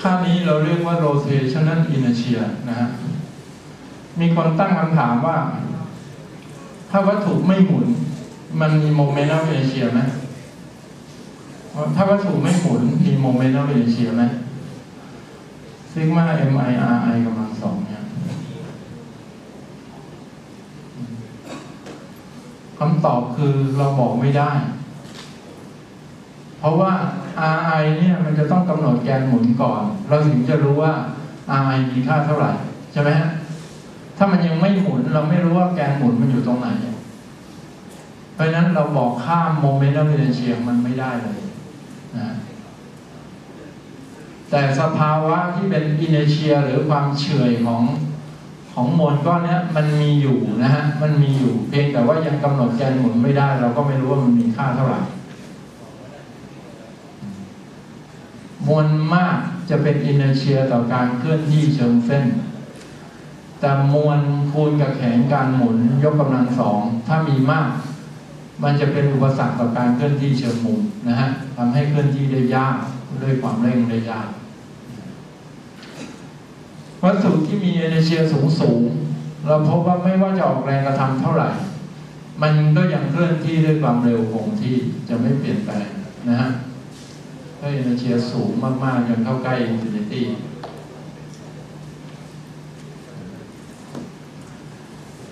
ค่านี้เราเรียกว่า rotational inertia นะฮะ มีคนตั้งคำถามว่า ถ้าวัตถุไม่หมุน มันมีโมเมนต์ of inertia ไหมถ้าวัตถุไม่หมุนมีโมเมนต์ of inertia ไหมซิกมา m i r i กำลังสองเนี่ยคำตอบคือเราบอกไม่ได้ เพราะว่า RI เนี่ยมันจะต้องกำหนดแกนหมุนก่อน เราถึงจะรู้ว่า RI มีค่าเท่าไหร่ใช่ไหมฮะถ้ามันยังไม่หมุนเราไม่รู้ว่าแกนหมุนมันอยู่ตรงไหน เพราะฉะนั้นเราบอกค่าโมเมนต์ of inertia มันไม่ได้เลยนะแต่สภาวะที่เป็น inertia หรือความเฉยของของมวลก้อนนี้มันมีอยู่นะฮะ มันมีอยู่เพียงแต่ว่ายังกำหนดแกนหมุนไม่ได้ เราก็ไม่รู้ว่ามันมีค่าเท่าไหร่ มวลมากจะเป็นอินเนเชียต่อการเคลื่อนที่เชิงเส้น แต่มวลคูณกับแขนการหมุนยกกำลังสอง ถ้ามีมาก มันจะเป็นอุปสรรคต่อการเคลื่อนที่เชิงมุมนะฮะทำให้เคลื่อนที่ได้ยากด้วยความเร่งได้ยากวัตถุที่มีเอเนเชียสูงสูงเราพบว่าไม่ว่าจะออกแรงกระทำเท่าไหร่ มันก็ยังเคลื่อนที่ด้วยความเร็วคงที่จะไม่เปลี่ยนแปลงนะฮะ ถ้าเอเนเชียสูงมากๆจนเข้าใกล้อินฟินิตี้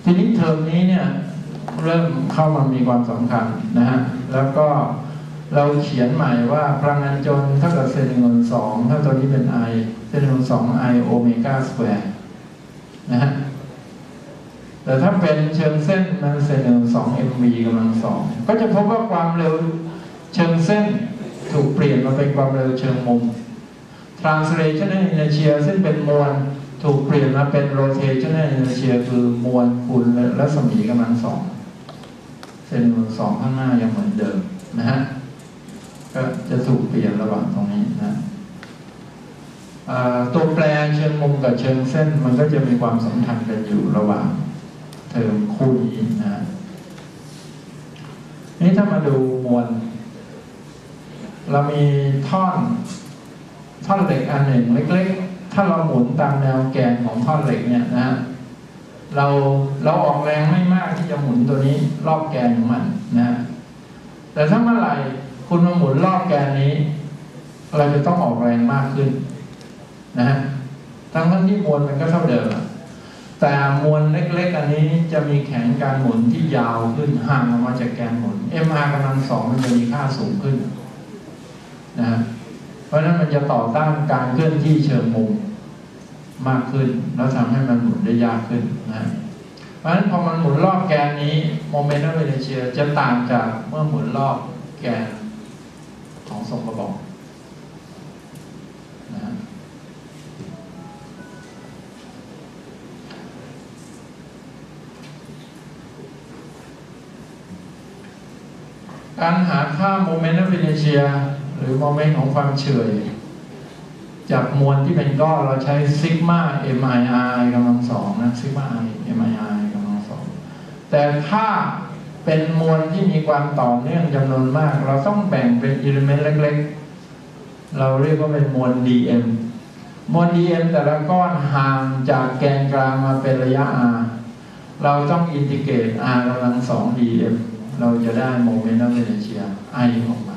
ทีนี้เทอมนี้เนี่ยเริ่มเข้ามามีความสำคัญนะฮะ แล้วก็เราเขียนใหม่ว่าพลังงานจนเท่ากับเซนหนึ่งสองถ้าตัวนี้เป็น I เซนหนึ่งสอง I โอเมก้าสแควร์นะฮะ แต่ถ้าเป็นเชิงเส้นมันเซนหนึ่งสอง mv กำลังสองก็จะพบว่าความเร็วเชิงเส้น ถูกเปลี่ยนมาเป็นความเร็วเชิงมุม translational inertia ซึ่งเป็นมวลถูกเปลี่ยนมาเป็น rotational inertia คือมวลคูณและสมีกำลังสองเส้นสองข้างหน้ายังเหมือนเดิมนะฮะ ก็จะถูกเปลี่ยนระหว่างตรงนี้นะตัวแปรเชิงมุมกับเชิงเส้นมันก็จะมีความสัมพันธ์กันอยู่ระหว่าง เทอมคู่นี้นะนี่ถ้ามาดูมวล เรามีท่อนท่อนเหล็กอันหนึ่งเล็ก ๆ ถ้าเราหมุนตามแนวแกนของท่อนเหล็กเนี่ยนะฮะเราเราออกแรงไม่มากที่จะหมุนตัวนี้รอบแกนของมันนะ แต่ถ้าเมื่อไหร่คุณมาหมุนรอบแกนนี้ เราจะต้องออกแรงมากขึ้นนะฮะทั้งทั้งที่มวลมันก็เท่าเดิมแต่มวลเล็ก ๆ อันนี้จะมีแขนการหมุนที่ยาวขึ้นห่างออกมาจากแกนหมุน mr กำลังสองมันจะมีค่าสูงขึ้น นะเพราะนั้นมันจะต่อต้านการเคลื่อนที่เชิงมุมมากขึ้น แล้วทำให้มันหมุนได้ยากขึ้นนะเพราะฉะนั้นพอมันหมุนรอบแกนนี้โมเมนต์เวเนเชียจะต่างจากเมื่อหมุนรอบแกนของทรงกระบอกนะการหาค่าโมเมนต์ฟิเนเชีย หรือโมเมนต์ของความเฉยจากมวลที่เป็นก้อนเราใช้ซิกมาเอ็มไอไอกำลังสองนะซิกมาไอเอ็มไอไอกำลังสองแต่ถ้าเป็นมวลที่มีความต่อเนื่องจำนวนมาก เราต้องแบ่งเป็นอิเลเมนต์เล็ก ๆ เราเรียกว่าเป็นมวล dm มวล dm แต่ละก้อนห่างจากแกนกลางมาเป็นระยะ r เราต้องอินทิเกรต r กำลังสอง dm เราจะได้โมเมนต์ of inertia i ออกมา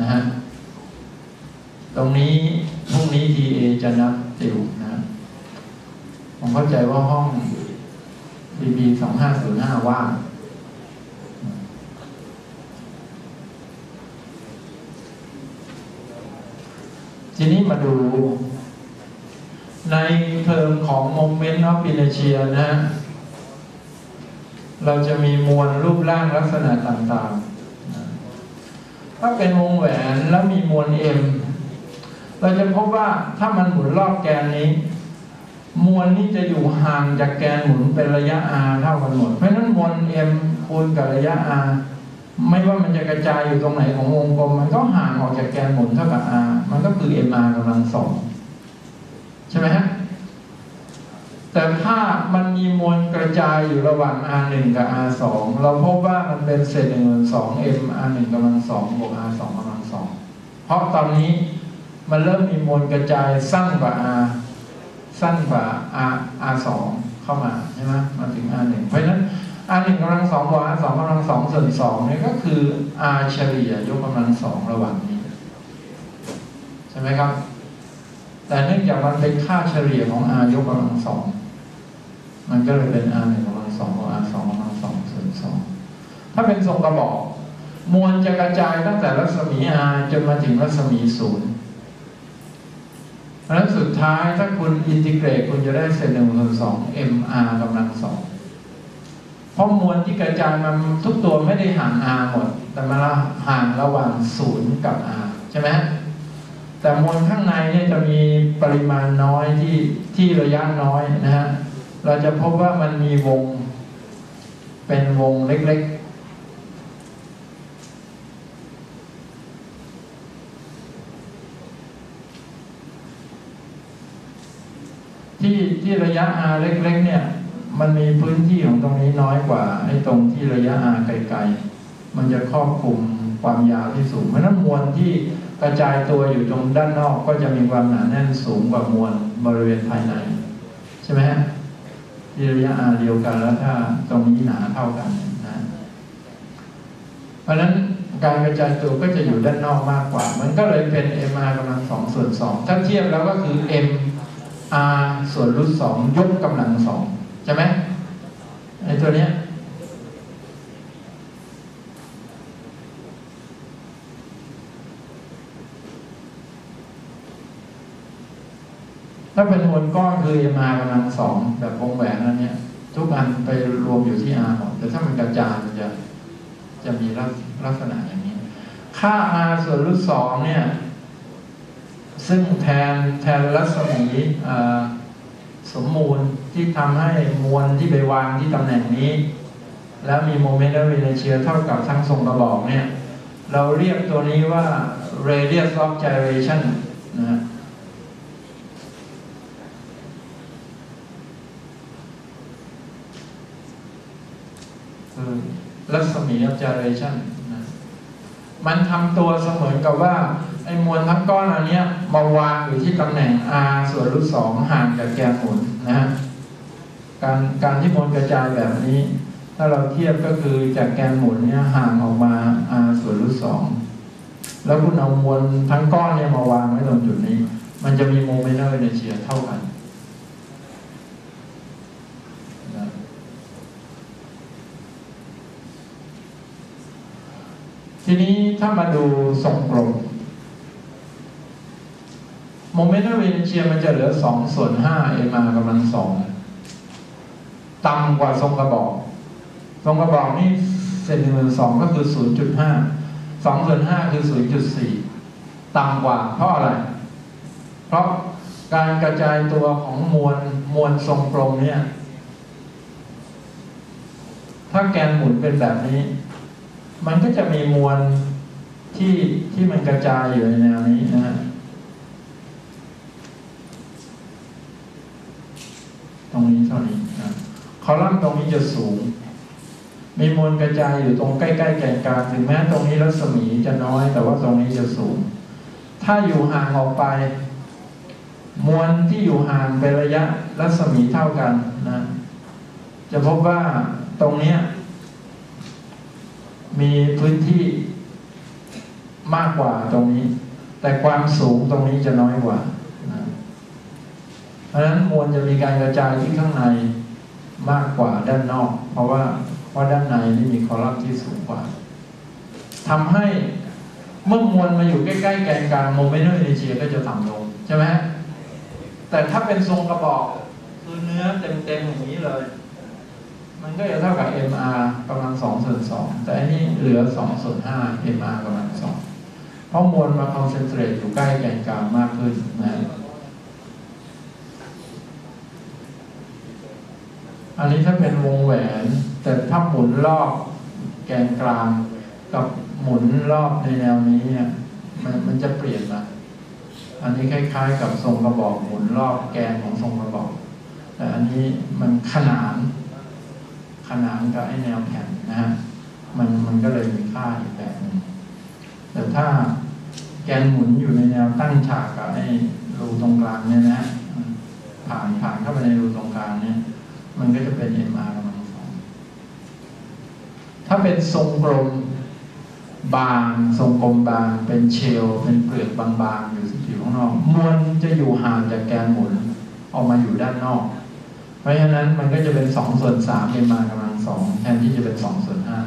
นะฮะตรงนี้พรุ่งนี้ TA จะนับติวนะ ผมเข้าใจว่าห้อง BB สองห้าศูนย์ห้าว่างทีนี้มาดูในเทอมของ Moment of Inertia นะ เราจะมีมวลรูปร่างลักษณะต่างๆ ถ้าเป็นวงแหวนแล้วมีมวล M เราจะพบว่าถ้ามันหมุนรอบแกนนี้ มวลนี้จะอยู่ห่างจากแกนหมุนเป็นระยะ r เท่ากันหมด เพราะฉะนั้นมวล m คูณกับระยะ r ไม่ว่ามันจะกระจายอยู่ตรงไหนของวงกลม มันก็ห่างออกจากแกนหมุนเท่ากับ r มันก็คือ mr กำลังสองใช่ไหมฮะ แต่ถ้ามันมีมวลกระจายอยู่ระหว่าง r 1 กับ r 2 เราพบว่ามันเป็นเศษหนึ่งส่วนสอง m r 1 กำลังสองบวก r 2 กำลังสองเพราะตอนนี้มันเริ่มมีมวลกระจายสั้นกว่า R สั้นกว่า R R สองเข้ามาใช่ไหมมาถึง R หนึ่งเพราะฉะนั้น R หนึ่งกำลังสองบวก R สองกำลังสองส่วนสองนี่ก็คือ R เฉลี่ยยกกำลังสองระหว่างนี้ ใช่ไหมครับ แต่เนื่องจากมันเป็นค่าเฉลี่ยของ R ยกกำลังสอง มันก็เลยเป็น R หนึ่งกำลังสองบวก R สองกำลังสองส่วนสองถ้าเป็นทรงกระบอก มวลจะกระจายตั้งแต่รัศมี R จนมาถึงรัศมีศูนย์เพราะฉะนั้นสุดท้ายถ้าคุณอินทิเกรตคุณจะได้เศษหนึ่งส่วนสอง mr กำลังสองเพราะมวลที่กระจายมันทุกตัวไม่ได้ห่าง r หมด แต่มันห่างระหว่างศูนย์กับ r ใช่ไหม แต่มวลข้างในเนี่ยจะมีปริมาณน้อยที่ที่ระยะน้อยนะฮะเราจะพบว่ามันมีวง เป็นวงเล็กๆ ที่ที่ระยะ r เล็กๆ เนี่ย มันมีพื้นที่ของตรงนี้น้อยกว่าไอ้ตรงที่ระยะ r ไกลๆ มันจะครอบคลุมความยาวที่สูงเพราะนั้นมวลที่ กระจายตัวอยู่ตรงด้านนอกก็จะมีความหนาแน่นสูงกว่ามวลบริเวณภายใน ใช่ไหมฮะที่ระยะ r เดียวกันแล้วถ้าตรงนี้หนาเท่ากันนะเพราะฉะนั้นการกระจายตัวก็จะอยู่ด้านนอกมากกว่า มันก็เลยเป็น mr กำลังสองส่วนสองถ้าเทียบแล้วก็คือ m r ส่วนรูทสองยกกำลังสองใช่ไหมไอ้ตัวเนี้ย ถ้าเป็นมวลก้อนคือ mr กำลังสองแบบวงแหวนนั้นเนี่ยทุกอันไปรวมอยู่ที่ r หมดแต่ถ้ามันกระจายมันจะจะมีลักษณะอย่างนี้ ค่า r ส่วนรูทสองเนี่ย ซึ่งแทนแทนรัศมีสมมูลที่ทำให้มวลที่ไปวางที่ตำแหน่งนี้ แล้วมีโมเมนต์และเนเชียเท่ากับทั้งทรงกระบอกเนี่ย เราเรียกตัวนี้ว่า radius of gyration นะฮะคือ รัศมี of gyration นะมันทำตัวเสมือนกับว่าไอ้มวลทั้งก้อนอันนี้มาวางอยู่ที่ตำแหน่ง r ส่วนรูทสองห่างจากแกนหมุนนะฮะการการที่มวลกระจายแบบนี้ ถ้าเราเทียบก็คือจากแกนหมุนเนี่ยห่างออกมา r ส่วนรูทสองแล้วคุณเอามวลทั้งก้อนเนี่ยมาวางไว้ตรงจุดนี้ มันจะมีโมเมนต์เนเชียเท่ากันนะ ทีนี้ถ้ามาดูทรงกลมโมเมนต์เวนเชียมันจะเหลือสองส่วนห้าเอมากำลังสองต่ำกว่าทรงกระบอก ทรงกระบอกนี่เซนติเมตรสองก็คือศูนย์จุดห้าสองส่วนห้าคือศูนย์จุดสี่ต่ำกว่าเพราะอะไร เพราะการกระจายตัวของมวลมวลทรงกลมเนี่ย ถ้าแกนหมุนเป็นแบบนี้ มันก็จะมีมวลที่ที่มันกระจายอยู่ในแนวนี้นะฮะตรงนี้เท่านี้นะคอลัมน์ตรงนี้จะสูง มีมวลกระจายอยู่ตรงใกล้ๆแกนกลางถึงแม้ตรงนี้รัศมีจะน้อย แต่ว่าตรงนี้จะสูง ถ้าอยู่ห่างออกไป มวลที่อยู่ห่างเป็นระยะรัศมีเท่ากันนะ จะพบว่าตรงเนี้ย มีพื้นที่มากกว่าตรงนี้ แต่ความสูงตรงนี้จะน้อยกว่านะเพราะฉะนั้นมวลจะมีการกระจายที่ข้างในมากกว่าด้านนอก เพราะว่าเพราะด้านในนี่มีคอลัมน์ที่สูงกว่าทำให้เมื่อมวลมาอยู่ใกล้ๆแกนกลางโมเมนต์เอเชีก็จะต่ำลงใช่ไหมแต่ถ้าเป็นทรงกระบอกคือเนื้อเต็มๆอย่างนี้เลย มันก็จะเท่ากับ MR กำลังสองส่วนสองแต่อันนี้เหลือสองส่วนห้า MR กำลังสองเพราะมวลมาคอนเซนเทรตอยู่ใกล้แกนกลางมากขึ้นนะอันนี้ถ้าเป็นวงแหวน แต่ถ้าหมุนรอบแกนกลางกับหมุนรอบในแนวนี้เนี่ยมันมันจะเปลี่ยนมาอันนี้คล้าย ๆ กับทรงกระบอกหมุนรอบแกนของทรงกระบอก แต่อันนี้มันขนาน ขนานกับไอ้แนวแผ่นนะฮะมันมันก็เลยมีค่าอีกแบบนึงแต่ถ้าแกนหมุนอยู่ในแนวตั้งฉากกับไอ้รูตรงกลางเนี่ยนะผ่านผ่านเข้าไปในรูตรงกลางเนี่ย มันก็จะเป็น mr กำลังสองถ้าเป็นทรงกลมบางทรงกลมบาง เป็นเชล เป็นเปลือกบางๆอยู่อยู่ข้างนอกมวลจะอยู่ห่างจากแกนหมุนออกมาอยู่ด้านนอก เพราะฉะนั้นมันก็จะเป็นสองส่วนสามเป็นมากำลังสองแทนที่จะเป็นสองส่วนห้า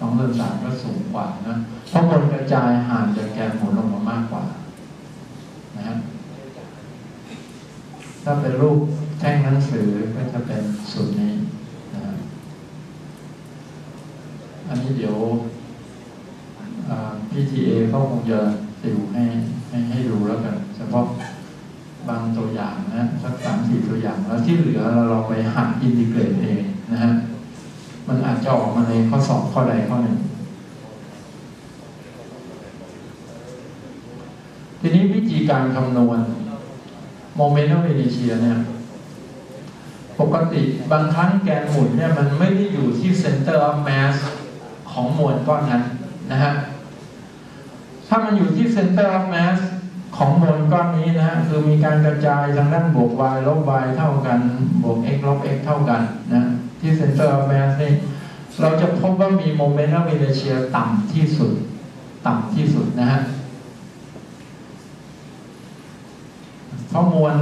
สองส่วนสามก็สูงกว่านะเพราะมวลกระจายห่างจากแกนหมุนลงมามากกว่า นะฮะถ้าเป็นรูปแท่งหนังสือก็จะเป็นสูตรนี้นะอันนี้เดี๋ยว PTA เขาคงจะติวให้ให้ให้ดูแล้วกันเฉพาะบางตัวอย่างนะสักี่ตัวอย่าง แล้วที่เหลือเราเราไปหัดอินทิเกรตเองนะฮะมันอาจจะออกมาในข้อสอบข้อใดข้อหนึ่ง ทีนี้วิธีการคำนวณโมเมนต์อฟเอเนเชียเนี่ยปกติบางครั้งแกนหมุนเนี่ยมันไม่ได้อยู่ที่ center of mass ของมวลก้อนนั้นนะฮะ ถ้ามันอยู่ที่ center of mass ของมวลก้อนนี้นะฮะคือมีการกระจายทางด้านบวก y ลบ y เท่ากัน บวก x ลบ x เท่ากันนะที่ center of mass นี่เราจะพบว่ามีโมเมนต์อ f เ n เชียต่ำที่สุด ต่ำที่สุดนะฮะเพราะมวล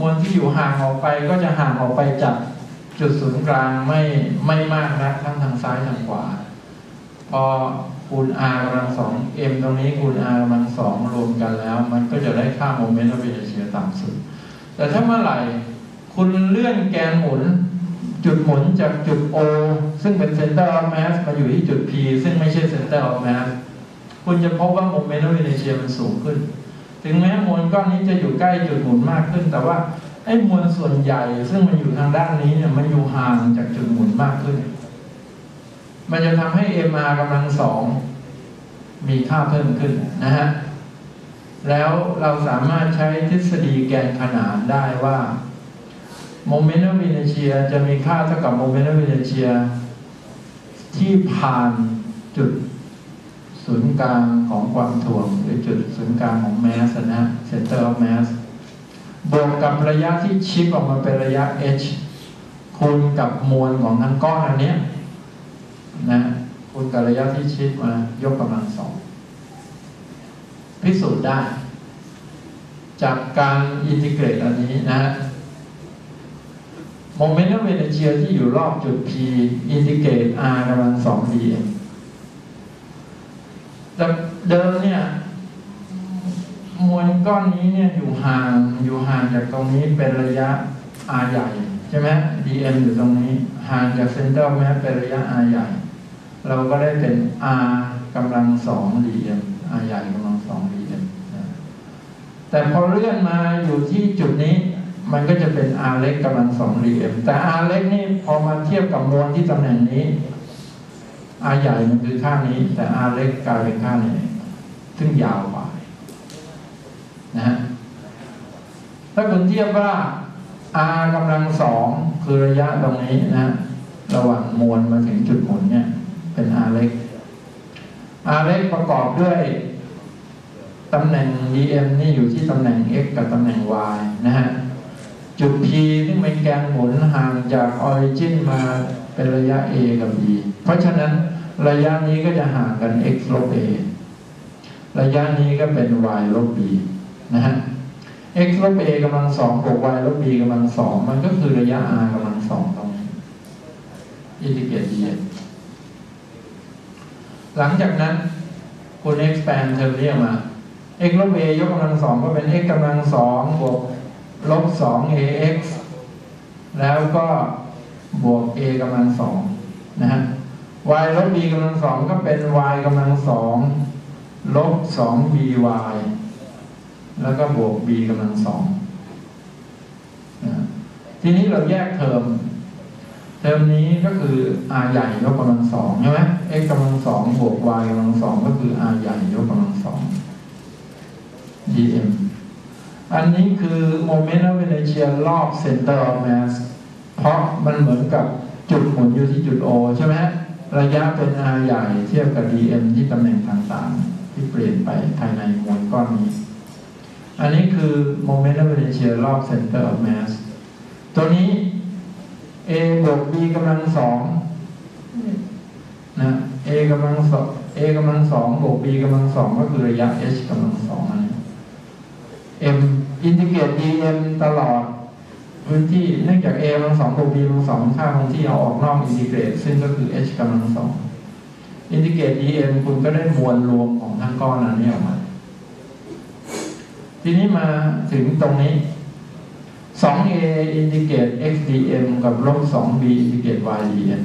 มวลที่อยู่ห่างออกไปก็จะห่างออกไปจากจุดศูนย์กลางไม่ไม่มากนะทั้งทางซ้ายทางขวา พอคูณ r กำลังสอง m ตรงนี้คูณ r กำลังสองรวมกันแล้ว มันก็จะได้ค่าโมเมนต์อ f เ n เชียต่ำสุด แต่ถ้าเมื่อไหร่ คุณเลื่อนแกนหมุน จุดหมุนจากจุด O ซึ่งเป็น center of mass มาอยู่ที่จุด P ซึ่งไม่ใช่ center of mass คุณจะพบว่าโมเมนต์อ f เ n เชียมันสูงขึ้น ถึงแม้มวลก้อนนี้จะอยู่ใกล้จุดหมุนมากขึ้น แต่ว่าไอ้มวลส่วนใหญ่ซึ่งมันอยู่ทางด้านนี้เนี่ยมันอยู่ห่างจากจุดหมุนมากขึ้น มันจะทำให้ mr กำลังสองมีค่าเพิ่มขึ้นนะฮะ แล้วเราสามารถใช้ทฤษฎีแกนขนานได้ว่าโมเมนต์ of inertia จะมีค่าเท่ากับโมเมนต์ of inertia ที่ผ่านจุดศูนย์กลางของความถ่วง หรือจุดศูนย์กลางของแมสนะ center of mass บวกกับระยะที่ชิปออกมาเป็นระยะ h คูณกับมวลของทั้งก้อนอันเนี้ย นะคูณกับระยะที่ชิปมายกกำลังสองพิสูจน์ได้ จากการอินทิเกรตอันนี้นะฮะโมเมนต์อ f เ n เชียที่อยู่รอบจุด p อินทิเกรต r กำลังสอง dm แต่เดิมเนี่ยมวลก้อนนี้เนี่ยอยู่ห่างอยู่ห่างจากตรงนี้เป็นระยะ r ใหญ่ ใช่ไหม dm อยู่ตรงนี้ ห่างจากเซนเตอร์แม้เป็นระยะ r ใหญ่ เราก็ได้เป็น r กำลังสอง dm r ใหญ่กำลังสอง dm แต่พอเลื่อนมาอยู่ที่จุดนี้ มันก็จะเป็น r เล็กกำลังสอง dm แต่ r เล็กนี่พอมาเทียบกับมวลที่ตำแหน่งนี้ r ใหญ่มันคือค่านี้ แต่ r เล็กกลายเป็นค่านี้ ซึ่งยาวกว่านะฮะถ้าคุณเทียบว่า r กำลังสองคือระยะตรงนี้นะ ระหว่างมวลมาถึงจุดหมุนเนี่ย เป็น r เล็ก r เล็กประกอบด้วยตำแหน่ง dm นี่อยู่ที่ตำแหน่ง x กับตำแหน่ง y นะฮะ จุด p ซึ่งเป็นแกนหมุนห่างจากออริจินมาเป็นระยะ a กับ b เพราะฉะนั้นระยะนี้ก็จะห่างกัน x ลบ a ระยะนี้ก็เป็น y ลบ b นะฮะ x ลบ a กำลังสองบวก y ลบ b กำลังสองมันก็คือระยะ r กำลังสองตรงนี้อินทิเกรต dm หลังจากนั้นคุณ expand เทอมเรียกมา x ลบ a ยกกำลังสองก็เป็น x กำลังสองบวกลบสอง ax แล้วก็บวก a กำลังสองนะฮะ y ลบ b กำลังสองก็เป็น y กำลังสองลบสอง by แล้วก็บวก b กำลังสองทีนี้เราแยกเทอม เทอมนี้ก็คือ r ใหญ่ยกกำลังสองใช่ไหม x กำลังสองบวก y กำลังสองก็คือ r ใหญ่ยกกำลังสอง dm อันนี้คือ moment of inertia รอบ center of mass เพราะมันเหมือนกับจุดหมุนอยู่ที่จุด O ใช่ไหมระยะเป็น r ใหญ่เทียบกับ dm ที่ตำแหน่งต่างๆ ที่เปลี่ยนไปภายในมวลก้อนนี้ อันนี้คือ moment of inertia รอบ center of mass ตัวนี้ a บวก b กำลังสองนะ a กำลังสอง a กำลังสองบวก b กำลังสองก็คือระยะ h กำลังสองอันนี้ m อินทิเกรต dm ตลอดพื้นที่เนื่องจาก a กำลังสองบวก b กำลังสองค่าคงที่เอาออกนอกอินทิเกรตซึ่งก็คือ h กำลังสองอินทิเกรต dm คุณก็ได้มวลรวมของทั้งก้อนนั้นนี้ออกมา ทีนี้มาถึงตรงนี้ 2a อินทิเกต x dm กับลบ 2b อินทิเกรต y dm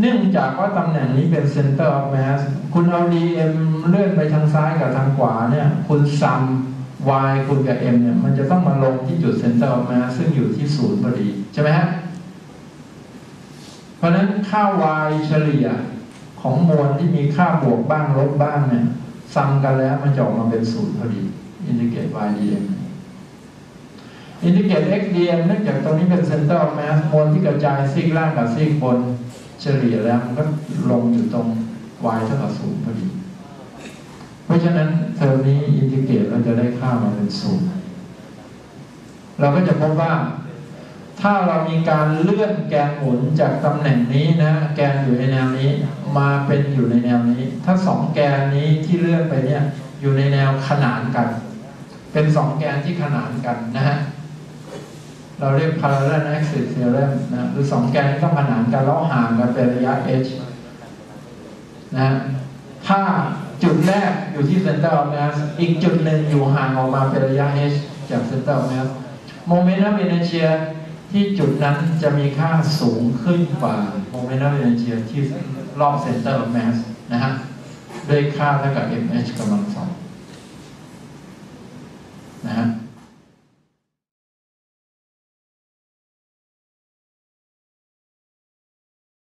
เนื่องจากว่าตำแหน่งนี้เป็น center of mass คุณเอา dm เลื่อนไปทางซ้ายกับทางขวาเนี่ย คุณซัม y คุณกับ m เนี่ย มันจะต้องมาลงที่จุด center of mass ซึ่งอยู่ที่ศูนย์พอดี ใช่ไหมฮะ เพราะนั้นค่า y เฉลี่ยของมวลที่มีค่าบวกบ้างลบบ้างเนี่ยซัมกันแล้วมันจะออกมาเป็นศูนย์พอดี อินทิเกรต y dm อินเกรต x dm เนื่องจากตรงนี้เป็น center of mass มวลที่กระจายซีกล่างกับซีกบนเฉลี่ยแล้วมันก็ลงอยู่ตรง y เท่ากับศูนย์พอดี เพราะฉะนั้นเทอมนี้อินทิเกรตเราจะได้ค่ามาเป็นศูนย์เราก็จะพบว่า ถ้าเรามีการเลื่อนแกนหมุนจากตำแหน่งนี้นะ แกนอยู่ในแนวนี้ มาเป็นอยู่ในแนวนี้ ถ้าสองแกนนี้ที่เลื่อนไปเนี่ย อยู่ในแนวขนานกัน เป็นสองแกนที่ขนานกันนะฮะ เราเรียก parallel axis theorem นะคือสองแกนที่ต้องขนานกันแล้วห่างกันเป็นระยะ h นะถ้าจุดแรกอยู่ที่ center of mass อีกจุดหนึ่งอยู่ห่างออกมาเป็นระยะ h จาก center of mass momentum inertia ที่จุดนั้นจะมีค่าสูงขึ้นกว่า momentum inertia ที่รอบ center of mass นะฮะด้วยค่าเท่ากับ mh กำลังสองนะฮะ